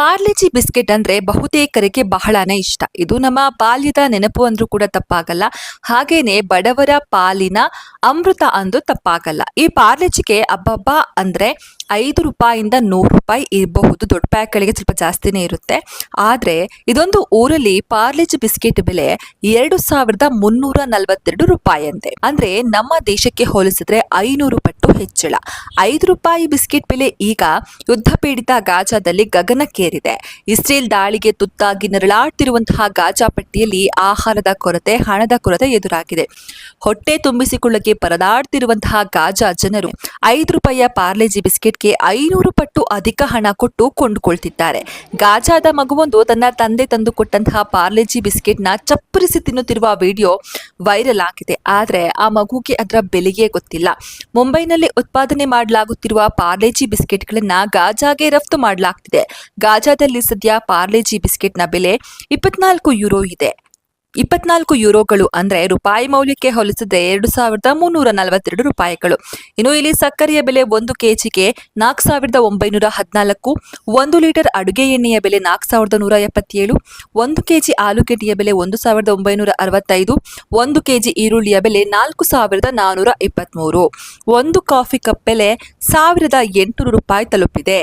Parle-G biscuit ಅಂದ್ರೆ ಬಹುತೇಕರಿಗೆ ಬಹಳನೇ ಇಷ್ಟ. ಇದು ನಮ್ಮ ಬಾಲ್ಯದ ನೆನಪು ಅಂದ್ರೂ ಕೂಡ ತಪ್ಪಾಗಲ್ಲ. ಹಾಗೇನೆ ಬಡವರ ಪಾಲಿನ ಅಮೃತ ಅಂದು ತಪ್ಪಾಗಲ್ಲ. ಈ ಪಾರ್ಲೆಜಿಗೆ ಅಬ್ಬಬ್ಬ ಅಂದ್ರೆ ಐದು ರೂಪಾಯಿಂದ ನೂರು ರೂಪಾಯಿ ಇರಬಹುದು. ದೊಡ್ಡ ಪ್ಯಾಕ್ಗಳಿಗೆ ಸ್ವಲ್ಪ ಜಾಸ್ತಿನೇ ಇರುತ್ತೆ. ಆದರೆ ಇದೊಂದು ಊರಲ್ಲಿ ಪಾರ್ಲೆಜಿ ಬಿಸ್ಕೆಟ್ ಬೆಲೆ ಎರಡು ಸಾವಿರದ ಮುನ್ನೂರ ನಲವತ್ತೆರಡು ರೂಪಾಯಿ ಅಂತೆ ಅಂದ್ರೆ ನಮ್ಮ ದೇಶಕ್ಕೆ ಹೋಲಿಸಿದ್ರೆ ಐನೂರು ಪಟ್ಟು ಹೆಚ್ಚಳ. ಐದು ರೂಪಾಯಿ ಬಿಸ್ಕೆಟ್ ಬೆಲೆ ಈಗ ಯುದ್ಧ ಪೀಡಿತ ಗಾಜಾದಲ್ಲಿ ಗಗನಕ್ಕೇರಿದೆ. ಇಸ್ರೇಲ್ ದಾಳಿಗೆ ತುತ್ತಾಗಿ ನರಳಾಡ್ತಿರುವಂತಹ ಗಾಜಾ ಪಟ್ಟಿಯಲ್ಲಿ ಆಹಾರದ ಕೊರತೆ, ಹಣದ ಕೊರತೆ ಎದುರಾಗಿದೆ. ಹೊಟ್ಟೆ ತುಂಬಿಸಿಕೊಳ್ಳಕ್ಕೆ ಪರದಾಡ್ತಿರುವಂತಹ ಗಾಜಾ ಜನರು ಐದು ರೂಪಾಯಿಯ ಪಾರ್ಲೆಜಿ ಬಿಸ್ಕೆಟ್ಗೆ ಐನೂರು ಪಟ್ಟು ಅಧಿಕ ಹಣ ಕೊಟ್ಟು ಕೊಂಡುಕೊಳ್ತಿದ್ದಾರೆ. ಗಾಜಾದ ಮಗುವೊಂದು ತನ್ನ ತಂದೆ ತಂದು ಕೊಟ್ಟಂತಹ ಪಾರ್ಲೆಜಿ ಬಿಸ್ಕೆಟ್ನ ಚಪ್ಪರಿಸಿ ತಿನ್ನುತ್ತಿರುವ ವಿಡಿಯೋ ವೈರಲ್ ಆಗಿದೆ. ಆದರೆ ಆ ಮಗುಗೆ ಅದರ ಬೆಲೆಯೇ ಗೊತ್ತಿಲ್ಲ. ಮುಂಬೈನಲ್ಲಿ ಉತ್ಪಾದನೆ ಮಾಡಲಾಗುತ್ತಿರುವ ಪಾರ್ಲೆಜಿ ಬಿಸ್ಕೆಟ್ಗಳನ್ನು ಗಾಜಾಗೆ ರಫ್ತು ಮಾಡಲಾಗ್ತಿದೆ. ಗಾಜಾದಲ್ಲಿ ಸದ್ಯ ಪಾರ್ಲೆಜಿ ಬಿಸ್ಕೆಟ್ನ ಬೆಲೆ ಇಪ್ಪತ್ನಾಲ್ಕು ಯುರೋ ಇದೆ. ಇಪ್ಪತ್ನಾಲ್ಕು ಯುರೋಗಳು ಅಂದ್ರೆ ರೂಪಾಯಿ ಮೌಲ್ಯಕ್ಕೆ ಹೋಲಿಸಿದ್ರೆ ಎರಡು ಸಾವಿರದ ಮುನ್ನೂರ ನಲವತ್ತೆರಡು ರೂಪಾಯಿಗಳು. ಇನ್ನು ಇಲ್ಲಿ ಸಕ್ಕರೆಯ ಬೆಲೆ ಒಂದು ಕೆಜಿಗೆ ನಾಲ್ಕು ಸಾವಿರದ ಒಂಬೈನೂರ ಹದಿನಾಲ್ಕು, ಒಂದು ಲೀಟರ್ ಅಡುಗೆ ಎಣ್ಣೆಯ ಬೆಲೆ ನಾಲ್ಕು ಸಾವಿರದ ನೂರ ಎಪ್ಪತ್ತೇಳು, ಒಂದು ಕೆಜಿ ಆಲೂಗೆಡ್ಡೆಯ ಬೆಲೆ ಒಂದು ಸಾವಿರದ ಒಂಬೈನೂರ ಅರವತ್ತೈದು, ಒಂದು ಕೆಜಿ ಈರುಳ್ಳಿಯ ಬೆಲೆ ನಾಲ್ಕು ಸಾವಿರದ ನಾನೂರ ಇಪ್ಪತ್ತ್ಮೂರು ಒಂದು ಕಾಫಿ ಕಪ್ ಬೆಲೆ ಸಾವಿರದ ಎಂಟುನೂರು ರೂಪಾಯಿ ತಲುಪಿದೆ.